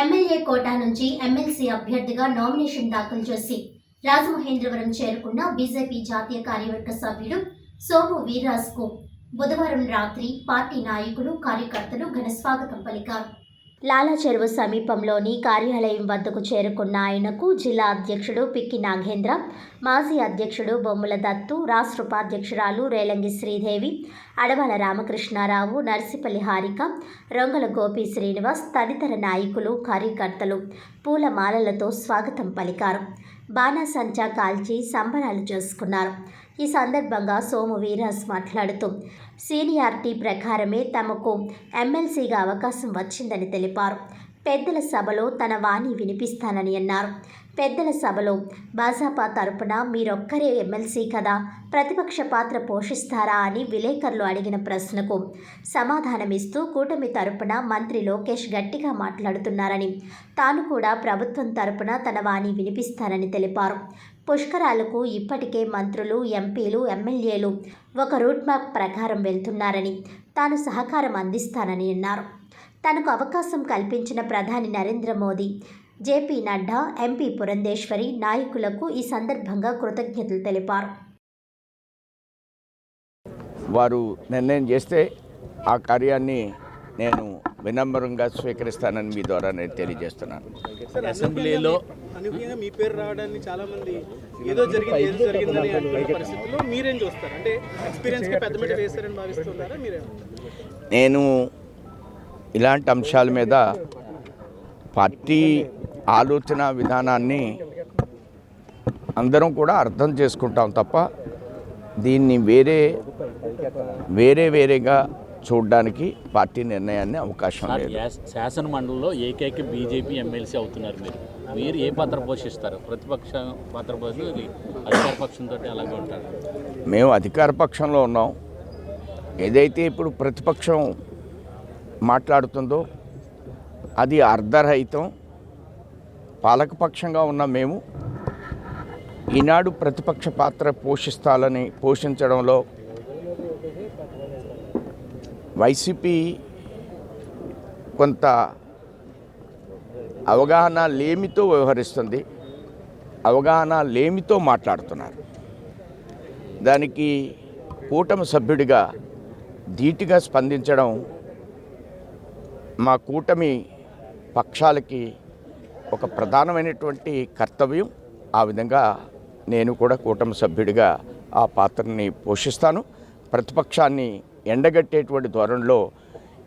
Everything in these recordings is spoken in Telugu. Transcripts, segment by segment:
ఎమ్మెల్యే కోటా నుంచి ఎమ్మెల్సీ అభ్యర్థిగా నామినేషన్ దాఖలు చేసి రాజమహేంద్రవరం చేరుకున్న బీజేపీ జాతీయ కార్యవర్గ సభ్యుడు సోము వీర్రాజ్కు బుధవారం రాత్రి పార్టీ నాయకులు కార్యకర్తలు ఘనస్వాగతం పలికారు. లాలా చెరువు సమీపంలోని కార్యాలయం వద్దకు చేరుకున్న ఆయనకు జిల్లా అధ్యక్షుడు పిక్కి నాగేంద్ర మాజీ అధ్యక్షుడు బొమ్మల దత్తు రాష్ట్ర ఉపాధ్యక్షురాలు రేలంగి శ్రీదేవి అడవాల రామకృష్ణారావు నర్సిపల్లి హారిక రొంగల గోపి శ్రీనివాస్ తదితర నాయకులు కార్యకర్తలు పూలమాలలతో స్వాగతం పలికారు. బాణాసంచా కాల్చి సంబరాలు చేసుకున్నారు. ఈ సందర్భంగా సోము వీరాస్ మాట్లాడుతూ సీనియారిటీ ప్రకారమే తమకు ఎమ్మెల్సీగా అవకాశం వచ్చిందని తెలిపారు. పెద్దల సభలో తన వాణి వినిపిస్తానని అన్నారు. పెద్దల సభలో భాజపా తరపున మీరొక్కరే ఎమ్మెల్సీ కదా ప్రతిపక్ష పాత్ర పోషిస్తారా అని విలేకరులు అడిగిన ప్రశ్నకు సమాధానమిస్తూ కూటమి తరపున మంత్రి లోకేష్ గట్టిగా మాట్లాడుతున్నారని తాను కూడా ప్రభుత్వం తరపున తన వాణి వినిపిస్తానని తెలిపారు. పుష్కరాలకు ఇప్పటికే మంత్రులు ఎంపీలు ఎమ్మెల్యేలు ఒక రూట్ మ్యాప్ ప్రకారం వెళ్తున్నారని తాను సహకారం అందిస్తానని అన్నారు. తనకు అవకాశం కల్పించిన ప్రధాని నరేంద్ర మోదీ జేపీ నడ్డా ఎంపీ పురంధేశ్వరి నాయకులకు ఈ సందర్భంగా కృతజ్ఞతలు తెలిపారు. వారు నిర్ణయం చేస్తే ఆ కార్యాన్ని నేను వినమ్రంగా స్వీకరిస్తానని మీ ద్వారా నేను తెలియజేస్తున్నాను. అసెంబ్లీలో అనూహ్యంగా మీ పేరు రావడాన్ని చాలా మంది ఏదో జరిగింది ఏదో జరిగిందని పరిస్థితుల్లో మీరేం చూస్తారు? అంటే ఎక్స్పీరియన్స్కి పెద్ద మీట వేస్తారని భావిస్తున్నారా? మీరే? నేను ఇలాంటి అంశాల మీద పార్టీ ఆలోచన విధానాన్ని అందరం కూడా అర్థం చేసుకుంటాం తప్ప దీన్ని వేరే వేరే వేరేగా చూడడానికి పార్టీ నిర్ణయాన్ని అవకాశం లేదు. శాసన మండలిలో ఏకైక బీజేపీ ఎమ్మెల్సీ అవుతున్నారు మీరు. మీరు ఏ పాత్ర పోషిస్తారు? ప్రతిపక్ష పాత్ర పోషి అధికార పక్షంతో అలాగే ఉంటారు. మేము అధికార పక్షంలో ఉన్నాం. ఏదైతే ఇప్పుడు ప్రతిపక్షం మాట్లాడుతుందో అది అర్ధరహితం. పాలకపక్షంగా ఉన్న మేము ఈనాడు ప్రతిపక్ష పాత్ర పోషిస్తాలని పోషించడంలో వైసీపీ కొంత అవగాహన లేమితో వ్యవహరిస్తుంది. అవగాహన లేమితో మాట్లాడుతున్నారు. దానికి కూటమి సభ్యుడిగా ధీటుగా స్పందించడం మా కూటమి పక్షాలకి ఒక ప్రధానమైనటువంటి కర్తవ్యం. ఆ విధంగా నేను కూడా కూటమి సభ్యుడిగా ఆ పాత్రని పోషిస్తాను. ప్రతిపక్షాన్ని ఎండగట్టేటువంటి ధోరణిలో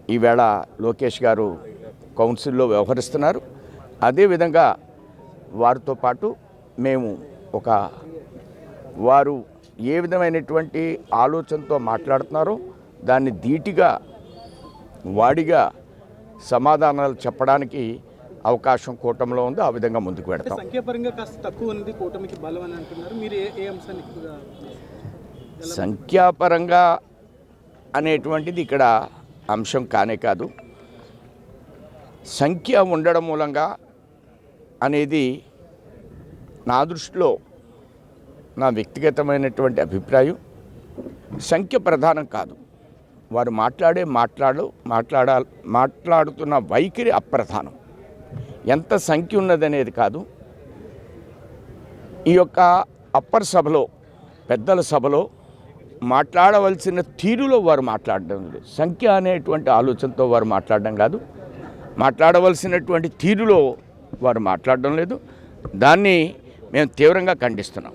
ఈవేళ లోకేష్ గారు కౌన్సిల్లో వ్యవహరిస్తున్నారు. అదేవిధంగా వారితో పాటు మేము ఒక వారు ఏ విధమైనటువంటి ఆలోచనతో మాట్లాడుతున్నారో దాన్ని ధీటుగా వాడిగా సమాధానాలు చెప్పడానికి అవకాశం కూటమిలో ఉంది. ఆ విధంగా ముందుకు పెడతాం సంఖ్యాపరంగా కాస్త తక్కువ ఉంది. కూటమికి బలం అని అంటున్నారు. మీరు ఏ ఏ అంశాన్ని ఎక్కువగా సంఖ్యాపరంగా అనేటువంటిది ఇక్కడ అంశం కానే కాదు. సంఖ్య ఉండడం మూలంగా అనేది నా దృష్టిలో నా వ్యక్తిగతమైనటువంటి అభిప్రాయం. సంఖ్య ప్రధానం కాదు. వారు మాట్లాడే మాట్లాడు మాట్లాడ మాట్లాడుతున్న వైఖరి అప్రధానం. ఎంత సంఖ్య ఉన్నదనేది కాదు. ఈ యొక్క అప్పర్ సభలో పెద్దల సభలో మాట్లాడవలసిన తీరులో వారు మాట్లాడడం లేదు. సంఖ్య అనేటువంటి ఆలోచనతో వారు మాట్లాడడం కాదు. మాట్లాడవలసినటువంటి తీరులో వారు మాట్లాడడం లేదు. దాన్ని మేము తీవ్రంగా ఖండిస్తున్నాం.